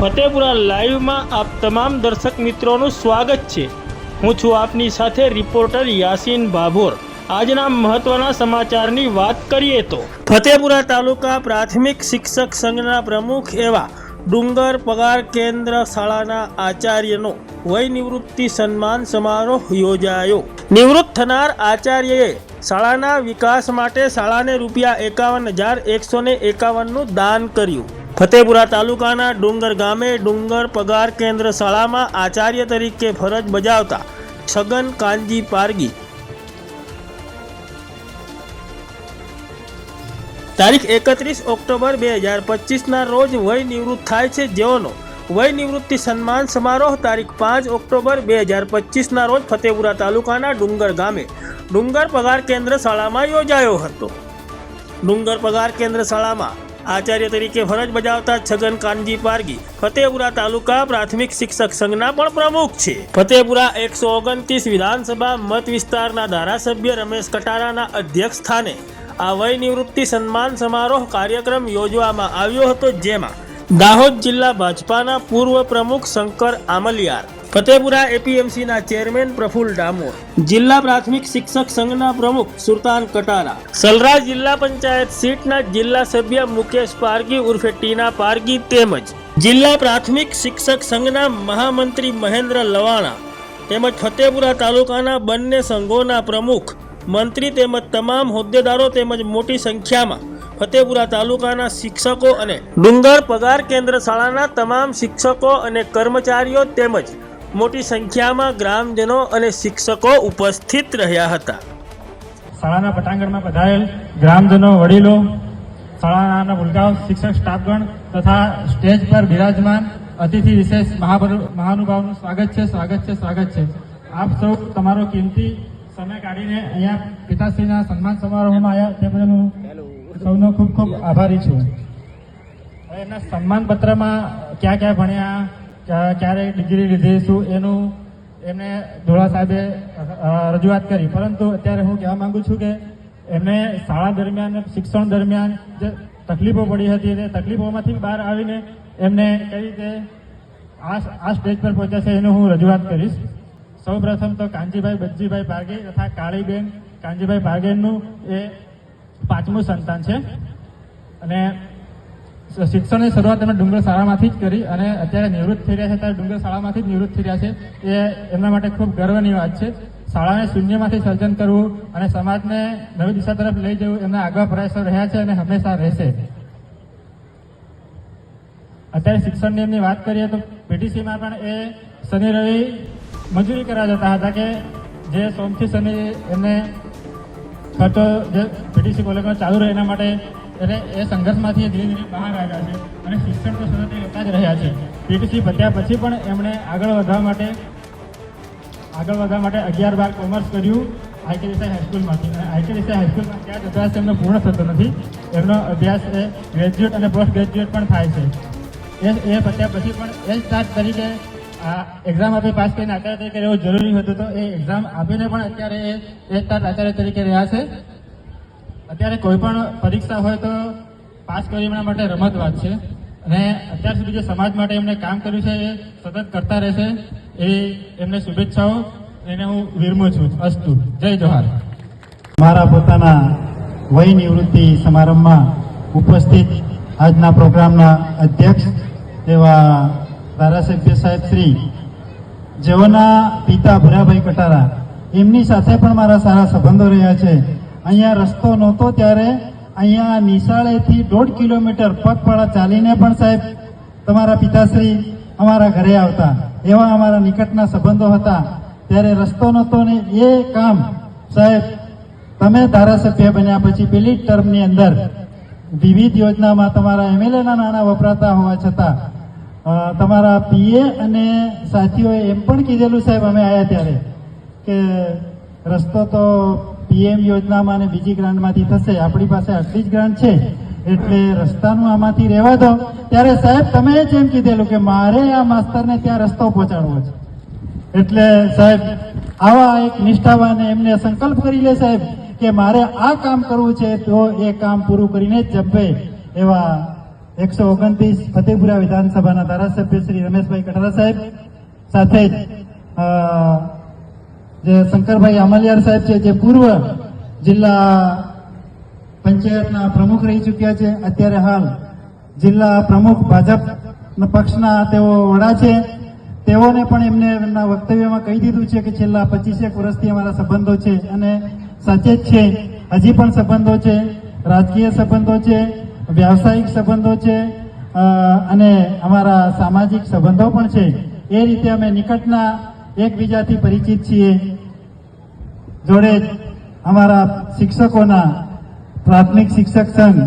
ફતેપુરા લાઈવમાં આપ તમામ દર્શક મિત્રોનું સ્વાગત છે. હું છું આપની સાથે રિપોર્ટર યાસીન ભાભોર આજના મહત્વના સમાચારની વાત કરીએ તો, ફતેપુરા તાલુકા પ્રાથમિક શિક્ષક સંઘના પ્રમુખ એવા ડુંગર પગાર કેન્દ્ર શાળાના આચાર્યનો વય નિવૃત્તિ સન્માન સમારોહ યોજાયો. નિવૃત્ત થનાર આચાર્યએ શાળાના વિકાસ માટે શાળાને રૂપિયા એકાવન હજાર એકસો ને એકાવનનું દાન કર્યું. ફતેપુરા તાલુકાના ડુંગર ગામે ડુંગર પગાર કેન્દ્ર શાળામાં આચાર્ય તરીકે ફરજ બજાવતા છગન કાનજી પારગી. તારીખ એકત્રીસ ઓક્ટોબર બે હજાર પચીસના રોજ વય નિવૃત્ત થાય છે જેઓનો વય નિવૃત્તિ સન્માન સમારોહ તારીખ પાંચ ઓક્ટોબર બે હજાર પચીસના રોજ ફતેપુરા તાલુકાના ડુંગર ગામે ડુંગર પગાર કેન્દ્ર શાળામાં યોજાયો હતો. ડુંગર પગાર કેન્દ્ર શાળામાં આચાર્ય તરીકે ફરજ બજાવતા છગન કાનજી પારગી ફતેપુરા તાલુકા પ્રાથમિક શિક્ષક સંઘના પણ પ્રમુખ છે. ફતેપુરા એકસો ઓગણત્રીસ વિધાનસભા મત વિસ્તારના ધારાસભ્ય રમેશ કટારાના અધ્યક્ષ સ્થાને આ વય નિવૃત્તિ સન્માન સમારોહ કાર્યક્રમ યોજવામાં આવ્યો હતો, જેમાં દાહોદ જિલ્લા ભાજપાના પૂર્વ પ્રમુખ શંકર આમલિયાર ફતેપુરા એપીએમસીના ચેરમેન પ્રફુલ ડામોર, જિલ્લા પ્રાથમિક શિક્ષક સંઘના પ્રમુખ સુલતાન કટારા, સલરાજ જિલ્લા પંચાયત સીટના જિલ્લા સભ્ય મુકેશ પારગી ઉર્ફે ટીના પારગી તેમજ જિલ્લા પ્રાથમિક શિક્ષક સંઘના મહામંત્રી મહેન્દ્ર લવાણા તેમજ ફતેપુરા તાલુકાના બંને સંઘોના પ્રમુખ, મંત્રી તેમજ તમામ હોદ્દેદારો તેમજ મોટી સંખ્યામાં ફતેપુરા તાલુકાના શિક્ષકો અને ડુંગર પગાર કેન્દ્ર શાળાના તમામ શિક્ષકો અને કર્મચારીઓ તેમજ મોટી સંખ્યામાં ગ્રામજનો અને શિક્ષકો ઉપસ્થિત રહ્યા હતા. શાળાના પટાંગણમાં પધારેલ ગ્રામજનો, વડીલો, શાળાના ભૂલકાઓ, શિક્ષક, સ્ટાફગણ તથા સ્ટેજ પર બિરાજમાન અતિથિ વિશેષ મહાનુભાવનું સ્વાગત છે સ્વાગત છે સ્વાગત છે. આપ સૌ તમારો કિંમતી સમય કાઢીને અહીંયા પિતાશ્રીના સન્માન સમારોહમાં આવ્યા તે બદલ હું સૌનો ખૂબ ખૂબ આભારી છું. એમના સન્માન પત્રમાં ક્યાં ક્યાં ભણ્યા ક્યારે ડિગ્રી લીધી શું એનું એમને ધોળા સાહેબે રજૂઆત કરી. પરંતુ અત્યારે હું કહેવા માંગુ છું કે એમને શાળા દરમિયાન, શિક્ષણ દરમિયાન જે તકલીફો પડી હતી તે તકલીફોમાંથી બહાર આવીને એમને કઈ રીતે આ આ સ્ટેજ પર પહોંચ્યા એનું હું રજૂઆત કરીશ. સૌ પ્રથમ તો કાંજીભાઈ બજજીભાઈ પારગે તથા કાળીબેન કાંજીભાઈ પારગેનું એ પાંચમું સંતાન છે. અને શિક્ષણની શરૂઆત એમણે ડુંગર શાળામાંથી જ કરી અને અત્યારે નિવૃત્ત થઈ રહ્યા છે. ત્યારે ડુંગર શાળામાંથી જ નિવૃત્ત થઈ રહ્યા છે. એ એમના માટે ખૂબ ગર્વની વાત છે. શાળાને શૂન્યમાંથી સર્જન કરવું અને સમાજને નવી દિશા તરફ લઈ જવું એમના આગવા પ્રયાસો રહ્યા છે અને હંમેશા રહેશે. અત્યારે શિક્ષણની એમની વાત કરીએ તો પીટીસીમાં પણ એ શનિ રવિ મજૂરી કરવા જતા હતા કે જે સોમથી શનિ એમને ખર્ચો જે પીટીસી કોલેજમાં ચાલુ રહે એના માટે એટલે એ સંઘર્ષમાંથી ધીરે ધીરે બહાર આવ્યા છે અને શિક્ષણ તો સતત લેતા જ રહ્યા છે. પીટીસી પત્યા પછી પણ એમણે આગળ વધવા માટે આગળ વધવા માટે અગિયાર બાર કોમર્સ કર્યું આઈટી દેસાઈ હાઈસ્કૂલમાંથી અને આઈટી દેસાઈ હાઈસ્કૂલમાં ત્યાં જ અભ્યાસ એમનો પૂર્ણ થતો નથી. એમનો અભ્યાસ એ ગ્રેજ્યુએટ અને પોસ્ટ ગ્રેજ્યુએટ પણ થાય છે. એ એ પત્યા પછી પણ એ સ્ટાર્ટ તરીકે આ એક્ઝામ આપી પાસ કરીને આચાર્ય તરીકે રહેવું જરૂરી હતું તો એ એક્ઝામ આપીને પણ અત્યારે એ સ્ટાર્ટ આચાર્ય તરીકે રહ્યા છે. અત્યારે કોઈ પણ પરીક્ષા હોય તો પાસ કરી એમના માટે રમત વાત છે. અને અત્યાર સુધી જે સમાજ માટે એમણે કામ કર્યું છે, એ સતત કરતા રહેશે. એ એમને શુભેચ્છાઓ. એને હું વિરમું છું. અસ્તુ. જય જોહાર. મારા પોતાના વય નિવૃત્તિ સમારંભમાં ઉપસ્થિત આજના પ્રોગ્રામના અધ્યક્ષ એવા ધારાસભ્ય સાહેબ શ્રી જેઓના પિતા ભુરાભાઈ કટારા એમની સાથે પણ મારા સારા સંબંધો રહ્યા છે. અહીંયા રસ્તો નહોતો ત્યારે અહીંયા નિશાળેથી દોઢ કિલોમીટર પગપાળા ચાલીને પણ સાહેબ તમારા પિતાશ્રી અમારા ઘરે આવતા, એવા અમારા નિકટના સંબંધો હતા. ત્યારે રસ્તો નહોતો ને એ કામ, સાહેબ, તમે ધારાસભ્ય બન્યા પછી પેલી ટર્મની અંદર વિવિધ યોજનામાં તમારા એમએલએના નાણાં વપરાતા હોવા છતાં તમારા પીએ અને સાથીઓએ એમ પણ કીધેલું સાહેબ, અમે આવ્યા ત્યારે કે રસ્તો તો પીએમ યોજનામાં અને બીજી ગ્રાન્ટમાંથી થશે. આપણી પાસે આટલી જ ગ્રાન્ટ છે. એટલે રસ્તાનું આમાંથી રહેવા દો. ત્યારે સાહેબ, તમે જ એમ કીધેલું કે મારે આ માસ્તરને ત્યાં રસ્તો પહોંચાડવો છે. એટલે સાહેબ, આવા એક નિષ્ઠાવાન એમને સંકલ્પ કરી લે સાહેબ કે મારે આ કામ કરવું છે તો એ કામ પૂરું કરીને જ જપે એવા એકસો ઓગણત્રીસ ફતેપુરા વિધાનસભાના ધારાસભ્ય શ્રી રમેશભાઈ કઠારા સાહેબ સાથે જ જે શંકરભાઈ અમલિયાર સાહેબ છે, જે પૂર્વ જિલ્લા પંચાયતના પ્રમુખ રહી ચૂક્યા છે, અત્યારે હાલ જિલ્લા પ્રમુખ ભાજપ પક્ષના તેઓ વડા છે. તેઓને પણ એમને એમના વક્તવ્યમાં કહી દીધું છે કે છેલ્લા પચીસેક વર્ષથી અમારા સંબંધો છે અને સાચે જ છે. હજી પણ સંબંધો છે, રાજકીય સંબંધો છે, વ્યાવસાયિક સંબંધો છે અને અમારા સામાજિક સંબંધો પણ છે. એ રીતે અમે નિકટના એકબીજાથી પરિચિત છીએ. જોડે જ અમારા શિક્ષકોના પ્રાથમિક શિક્ષક સંઘ,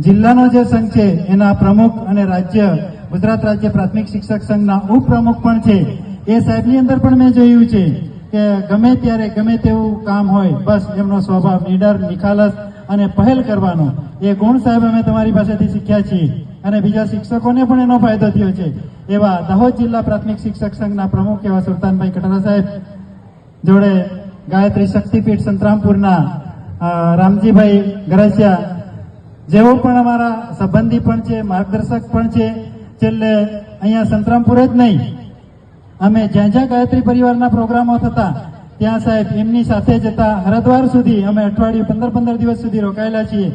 જિલ્લાનો જે સંઘ છે, એના પ્રમુખ અને રાજ્ય, ગુજરાત રાજ્ય પ્રાથમિક શિક્ષક સંઘના ઉપપ્રમુખ પણ છે. એ સાહેબની અંદર પણ મેં જોયું છે કે ગમે ત્યારે ગમે તેવું કામ હોય, બસ એમનો સ્વભાવ, નીડર, નિખાલસ અને પહેલ કરવાનો. એ ગુણ સાહેબ અમે તમારી પાસેથી શીખ્યા છીએ. અને બીજા શિક્ષકોને પણ એનો ફાયદો થયો છે. એવા દાહોદ જિલ્લા પ્રાથમિક શિક્ષક સંઘના પ્રમુખ એવા સુલતાનભાઈ કટારા સાહેબ, જોડે ગાયત્રી શક્તિપીઠ સંતરામપુરના રામજીભાઈ ગરસિયા જેઓ પણ અમારા સંબંધી પણ છે, માર્ગદર્શક પણ છે. છેલ્લે અહીંયા સંતરામપુર જ નહીં, અમે જ્યાં જ્યાં ગાયત્રી પરિવારના પ્રોગ્રામો થતા, ત્યાં સાહેબ એમની સાથે જતા હરદ્વાર સુધી અમે અઠવાડિયું પંદર પંદર દિવસ સુધી રોકાયેલા છીએ.